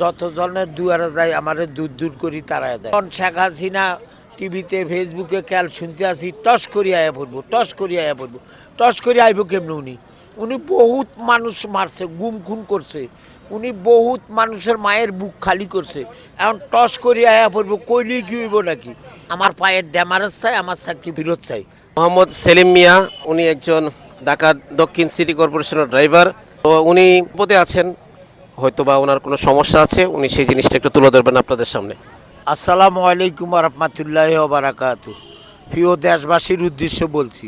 যত জনের দুয়ারে যায়, আমারে দূর দূর করি তারাই দেয়। শেখ হাসিনা টিভিতে, ফেসবুকে ক্যাল শুনতে আসি, টস করি আয়া পড়ব, টস করি আয়া পড়ব। টস করি আইব কেমনি উনি? উনি বহুত মানুষ মারছে, গুম খুন করছে। উনি বহুত মানুষের মায়ের বুক খালি করছে। এখন টস করি আয়া পড়ব, কইলেই কি হইব নাকি? আমার পায়ের ড্যামারেজ চাই, আমার চাকরি ফেরত চাই। মোহাম্মদ সেলিম মিয়া, উনি একজন ঢাকা দক্ষিণ সিটি কর্পোরেশনের ড্রাইভার। তো উনি পদে আছেন হয়তো বা ওনার কোনো সমস্যা আছে, উনি সেই জিনিসটা একটু তুলে ধরবেন আপনাদের সামনে। আসসালামু আলাইকুম রহমতুল্লাহ বারাকাত। প্রিয় দেশবাসীর উদ্দেশ্যে বলছি,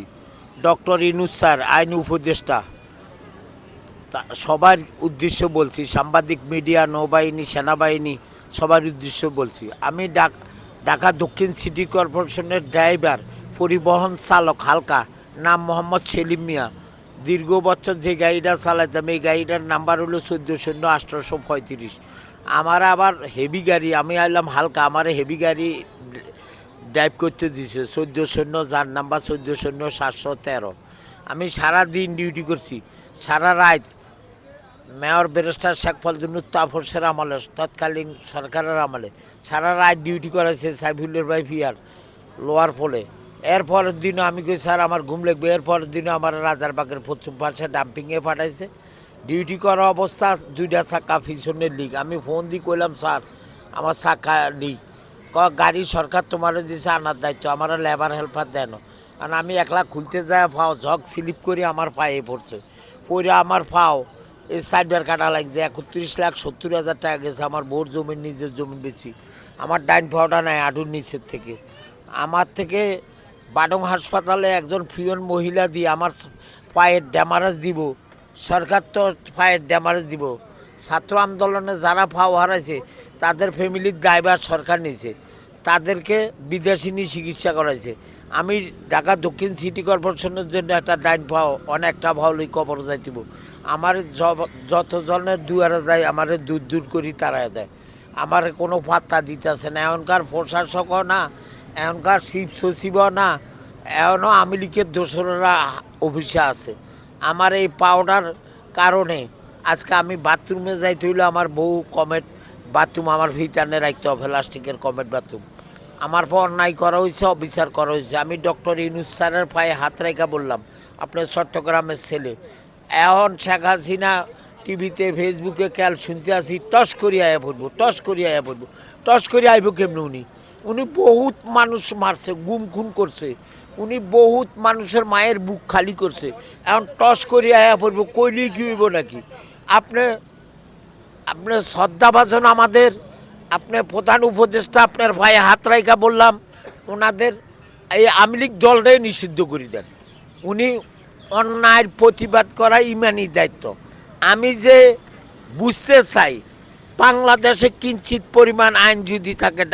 ডক্টর ইনুস স্যার, আইন উপদেষ্টা সবার উদ্দেশ্য বলছি, সাংবাদিক, মিডিয়া, নৌবাহিনী, সেনাবাহিনী, সবার উদ্দেশ্য বলছি, আমি ডাক, ঢাকা দক্ষিণ সিটি কর্পোরেশনের ড্রাইভার, পরিবহন চালক হালকা, নাম মোহাম্মদ সেলিম মিয়া। দীর্ঘ বছর যে গাড়িটা চালাইতাম, এই গাড়িটার নাম্বার হলো চোদ্দ শূন্য আঠারোশো পঁয়ত্রিশ। আমার আবার হেভি গাড়ি, আমি আইলাম হালকা, আমার হেভি গাড়ি ড্রাইভ করতে দিছে চোদ্দ শূন্য যার নাম্বার চোদ্দ শূন্য সাতশো তেরো। আমি সারা দিন ডিউটি করছি, সারা রাত মেয়র ব্যারিস্টার শেখ ফজলুর তাফরসের আমলে, তৎকালীন সরকারের আমলে, সারা রাত ডিউটি করেছে সাইফুলের ভাই ফিয়ার, লোয়ার ফলে। এর পরের দিনও আমি কই, স্যার, আমার ঘুম লাগবে। এর পরের দিনও আমার রাজারবাগের পশ্চিম পাশে ডাম্পিংয়ে পাঠাইছে। ডিউটি করা অবস্থা, দুইটা চাক্কা পিছনের লিক আমি ফোন দিয়ে কইলাম, স্যার, আমার চাক্কা লিক ক গাড়ি সরকার তোমার দিছে, আনার দায়িত্ব। আমার লেবার হেল্পার দেন। কারণ আমি একলা খুলতে যায় ফাও ঝক স্লিপ করে, আমার পায়ে পড়ছে। পরে আমার ফাও এই সাইডবার কাটা লাগছে, একত্রিশ লাখ সত্তর হাজার টাকা গেছে, আমার বোর জমির নিজের জমি বেশি আমার ডাইন ফাওটা নাই আডুর নিচের থেকে। আমার থেকে বাডং হাসপাতালে একজন ফিয়ন মহিলা দিয়ে আমার পায়ের ড্যামারেজ দিব। সরকার তো পায়ের ড্যামারেজ দিব। ছাত্র আন্দোলনে যারা ফাও হারাইছে, তাদের ফ্যামিলির ড্রাইভার সরকার নিয়েছে। তাদেরকে বিদেশি নিয়ে চিকিৎসা করাইছে। আমি ঢাকা দক্ষিণ সিটি কর্পোরেশনের জন্য একটা ডাইন পাও অনেকটা ভাও লই কবর যাইতিব আমার জব- যত জনের দুয়ারে যায়, আমারে দূর দূর করি তারাই দেয়। আমার কোনো পাত্তা দিতেছে না। এখনকার প্রশাসকও না এখনকার শিব সচিবও না এখনও আওয়ামী লীগের দোসররা অফিসে আছে। আমার এই পাউডার কারণে আজকে আমি বাথরুমে যাইতে হইলে, আমার বউ কমেট বাথরুম আমার ভিতরে রাখতে হবে, প্লাস্টিকের কমেট বাথরুম আমার পর অন্যায় করা হয়েছে, অবিচার করা হয়েছে। আমি ডক্টর ইনুস স্যারের পায়ে হাত রেখা বললাম, আপনার চট্টগ্রামের ছেলে। এখন শেখ হাসিনা টিভিতে, ফেসবুকে ক্যাল শুনতে আসি টস করি আয়া পড়ব, টস করি আয়া পড়ব। টস করি আইব কেমনি উনি? উনি বহুত মানুষ মারছে, গুম খুন করছে। উনি বহুত মানুষের মায়ের বুক খালি করছে। এখন টস করি আয়া পড়ব কইলেই কি হইব নাকি? আপনি আপনার শ্রদ্ধাভাজন আমাদের আপনার প্রধান উপদেষ্টা, আপনার ভাই হাত রাইকা বললাম, ওনাদের এই আমলিক দলটাই নিষিদ্ধ করে দেন। উনি অন্যায়ের প্রতিবাদ করা ইমানি দায়িত্ব। আমি যে বুঝতে চাই, বাংলাদেশে কিঞ্চিত পরিমাণ আইন যদি থাকে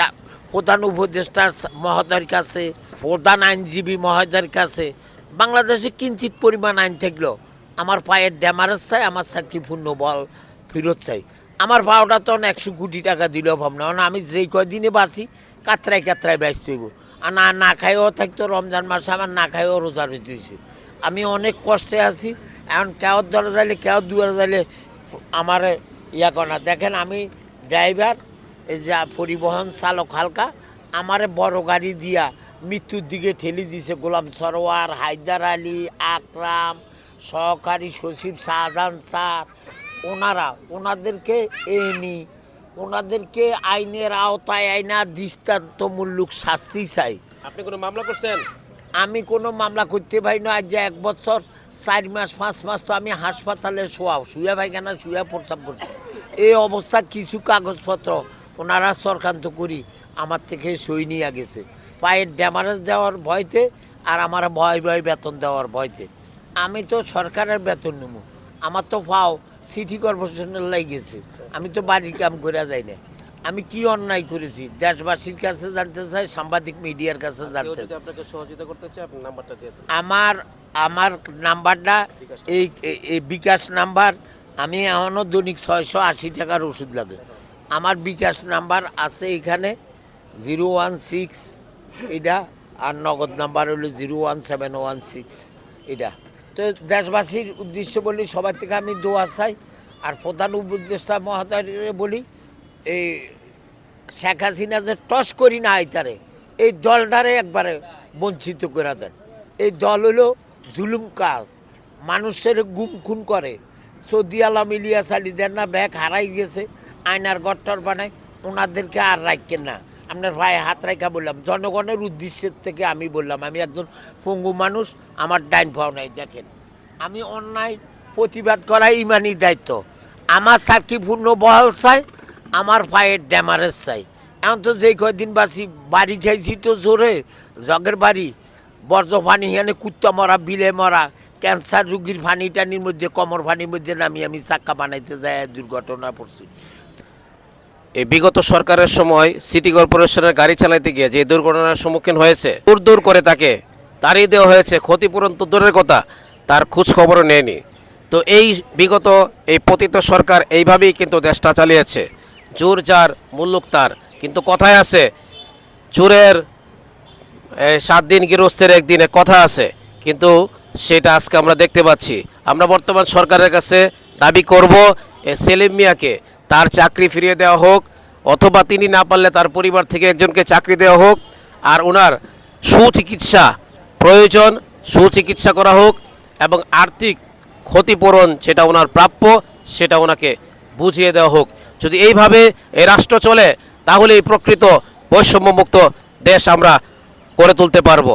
প্রধান উপদেষ্টার স- মহোদয়ের কাছে, প্রধান আইনজীবী মহোদয়ের কাছে, বাংলাদেশে কিঞ্চিত পরিমাণ আইন থাকলেও আমার পায়ের ড্যামারেজ চাই আমার চাকরি পূর্ণ বল ফেরত চাই। আমার ভাওটা তো একশো কোটি টাকা দিলেও ভাবনা। না আমি যেই কদিনে বাঁচি, কাতরায় কাতরায় ব্যস্ত হইব। আর না না খাইও থাকতো রমজান মাসে আমার না খাইও রোজা রইতেছে আমি অনেক কষ্টে আছি। এখন কেউ দরে যাইলে, কেউ দুয়ারে যাইলে আমার ইয়া করে দেখেন আমি ড্রাইভার যে পরিবহন চালক হালকা আমারে বড় গাড়ি দিয়া মৃত্যুর দিকে ঠেলে দিছে গোলাম সরোয়ার হায়দার আলী আকরাম সহকারী সচিব শাহজাহান স্যার। ওনারা ওনাদেরকে এনি ওনাদেরকে আইনের আওতায় আইনা দৃষ্টান্তমূলক শাস্তি চাই। আপনি কোনো মামলা করছেন? আমি কোনো মামলা করতে পারি না আজ যে এক বছর চার মাস পাঁচ মাস তো আমি হাসপাতালে শোয়াও শুয়া পায়খানা শুয়া প্রস্তাব করছি। এই অবস্থা কিছু কাগজপত্র ওনারা সরকান্ত করি আমার থেকে সই নিয়ে গেছে। পায়ের ড্যামারেজ দেওয়ার ভয়তে আর আমার ভয় ভয় বেতন দেওয়ার ভয়তে। আমি তো সরকারের বেতন নেব। আমার তো পাও সিটি কর্পোরেশনের লাই গেছে। আমি তো বাড়ির কাম করে যাই না আমি কি অন্যায় করেছি? দেশবাসীর কাছে জানতে চাই সাংবাদিক মিডিয়ার কাছে জানতে চাই। আপনাকে সহযোগিতা করতে আপনি নাম্বারটা আমার আমার নাম্বারটা এই এই- এই বিকাশ নাম্বার আমি এখনও দৈনিক ছয়শো আশি টাকার ওষুধ লাগে। আমার বিকাশ নাম্বার আছে এখানে, জিরো ওয়ান সিক্স এটা, আর নগদ নাম্বার হলো zero one seven one six এটা। তো দেশবাসীর উদ্দেশ্য বলি, সবার থেকে আমি দোয়া চাই, আর প্রধান উপদেষ্টা মহোদয় বলি, এই শেখ হাসিনা যে টস করি না আইতারে, এই দলটারে একবারে বঞ্চিত করে দেন। এই দল হলো জুলুম কাজ, মানুষের গুম খুন করে, সৌদি আলম ইলিয়াস আলী দেন না ব্যাগ হারাই গেছে আয়নার গট্টর বানায় ওনাদেরকে আর রাখেন না। আপনার ভাই হাত রাখা বললাম, জনগণের উদ্দেশ্যের থেকে আমি বললাম, আমি একজন পঙ্গু মানুষ, আমার ডাইন পাও নাই, দেখেন। আমি অন্যায় প্রতিবাদ করা ইমানি দায়িত্ব। আমার সাক্ষীপূর্ণ বহাল চাই, আমার পায়ের ড্যামারেজ চাই। এখন তো যেই কয়দিন বাসি বাড়ি খাইছি তো জোরে, জগের বাড়ি। বর্জ্য পানি এখানে কুত্তা মরা, বিলে মরা, ক্যান্সার রুগীর ফানি টানির মধ্যে, কমর ফানির মধ্যে নামি আমি চাক্কা বানাইতে যাই দুর্ঘটনা পড়ছি। এই বিগত সরকারের সময় সিটি কর্পোরেশনের গাড়ি চালাইতে গিয়ে যে দুর্ঘটনার সম্মুখীন হয়েছে, দূর দূর করে তাকে তারই দেওয়া হয়েছে, ক্ষতিপূরণ তো দূরের কথা, তার খোঁজ খবরও নেয়নি। তো এই বিগত এই পতিত সরকার এইভাবেই কিন্তু দেশটা চালিয়েছে। জোর যার মুল্লুক তার। কিন্তু কথায় আছে চোরের সাত দিন গৃহস্থের একদিনে কথা আছে, কিন্তু সেটা আজকে আমরা দেখতে পাচ্ছি। আমরা বর্তমান সরকারের কাছে দাবি করব সেলিম মিয়াকে তার চাকরি ফিরিয়ে দেওয়া হোক, অথবা তিনি না পারলে তার পরিবার থেকে একজনকে চাকরি দেওয়া হোক, আর ওনার সুচিকিৎসা প্রয়োজন, সুচিকিৎসা করা হোক, এবং আর্থিক ক্ষতিপূরণ সেটা ওনার প্রাপ্য, সেটা ওনাকে বুঝিয়ে দেওয়া হোক। যদি এইভাবে এই রাষ্ট্র চলে তাহলে এই প্রকৃত বৈষম্যমুক্ত দেশ আমরা করে তুলতে পারব।